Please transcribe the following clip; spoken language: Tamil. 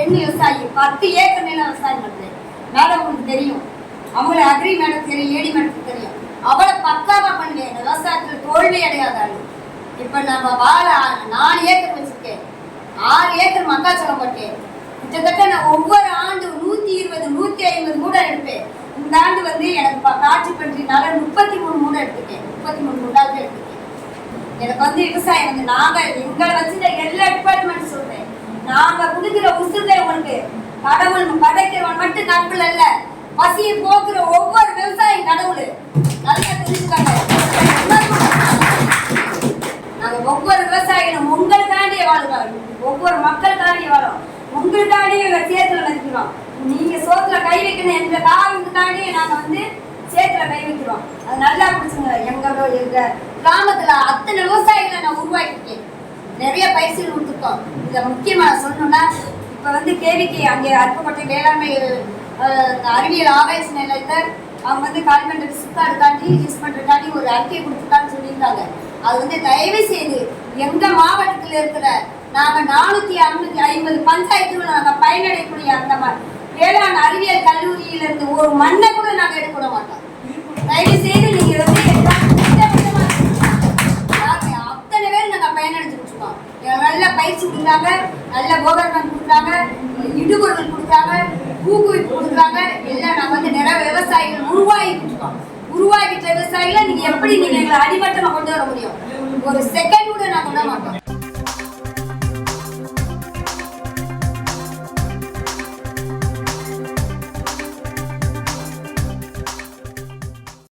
பெண் விவசாயி பத்து ஏக்கர் நிலம் விவசாயம் பண்ணுறேன் மேடம் உங்களுக்கு தெரியும். அவங்கள அக்ரி மேடம் தெரியும் ஏடி மேடத்துக்கு தெரியும். அவளை பக்காவா பண்ணுவேன் இந்த விவசாயத்துல தோல்வி அடையாதாள் இப்ப நம்ம வாழ நாலு ஏக்கர் வச்சிருக்கேன். ஆறு ஏக்கர் மக்காச்சோளம் போட்டேன். கிட்டத்தட்ட நான் ஒவ்வொரு ஆண்டு நூத்தி இருபது நூத்தி ஐம்பது மூடை எடுப்பேன். இந்த ஆண்டு வந்து எனக்கு காட்சி பற்றினால முப்பத்தி மூணு மூடை எடுத்துக்கேன் முப்பத்தி மூணு மூடாவது எடுத்துக்கேன் எனக்கு வந்து விவசாயம் வந்து நாங்க எங்களை வச்சுட்டு எல்லா கடவுள் படைக்கிறவன் மட்டும் கடவுள் அல்ல. பசியை போக்குற ஒவ்வொரு விவசாயி கடவுள். நல்லா தெரிஞ்சுக்காங்க. நாங்க ஒவ்வொரு விவசாயிகளும் உங்களுக்காண்டியே வாழ்கிறோம் ஒவ்வொரு மக்களுக்காண்டியே வாழோம் உங்களுக்காண்டியே எங்க சேத்துல வைக்கிறோம் நீங்க சோத்துல கை வைக்கணும் என்ற காரணத்துக்காண்டியே நாங்க வந்து சேத்துல கை வைக்கிறோம். அது நல்லா பிடிச்சுங்க எங்க எங்க கிராமத்துல அத்தனை விவசாயிகளை நான் உருவாக்கிருக்கேன் நிறைய பயிற்சிகள் கொடுத்துருக்கோம். இதை முக்கியமா சொல்லணும்னா இப்ப வந்து கேவிக்கு அங்கே அருப்புக்கோட்டை வேளாண்மை அறிவியல் ஆராய்ச்சி நிலையத்தை அவங்க வந்து கால்பண்ட தாண்டி யூஸ் பண்றதுக்காண்டி ஒரு அறிக்கையை கொடுத்துருக்கான்னு சொல்லியிருக்காங்க. அது வந்து தயவு செய்து எங்க மாவட்டத்தில் இருக்கிற நாங்க நானூத்தி ஐம்பத்தி ஐம்பது பஞ்சாயத்துகள் நாங்க பயனடையக்கூடிய அந்த மாதிரி வேளாண் அறிவியல் கல்லூரியிலிருந்து ஒரு மண்ணை கூட நாங்க எடுக்க விட மாட்டோம். நல்ல பயிற்சி கொடுக்குறாங்க நல்ல உபகரணம் கொடுக்குறாங்க இடுபொருள் கொடுக்குறாங்க ஊக்குவிப்பு கொடுக்குறாங்க எல்லாம் நான் வந்து நிறைய விவசாயிகள் உருவாகிட்டு இருக்கோம் உருவாக்கிட்ட விவசாயிகளை நீங்க எப்படி நீங்கள் எங்களை அடிமட்டமாக கொண்டு வர முடியும்? ஒரு செகண்ட்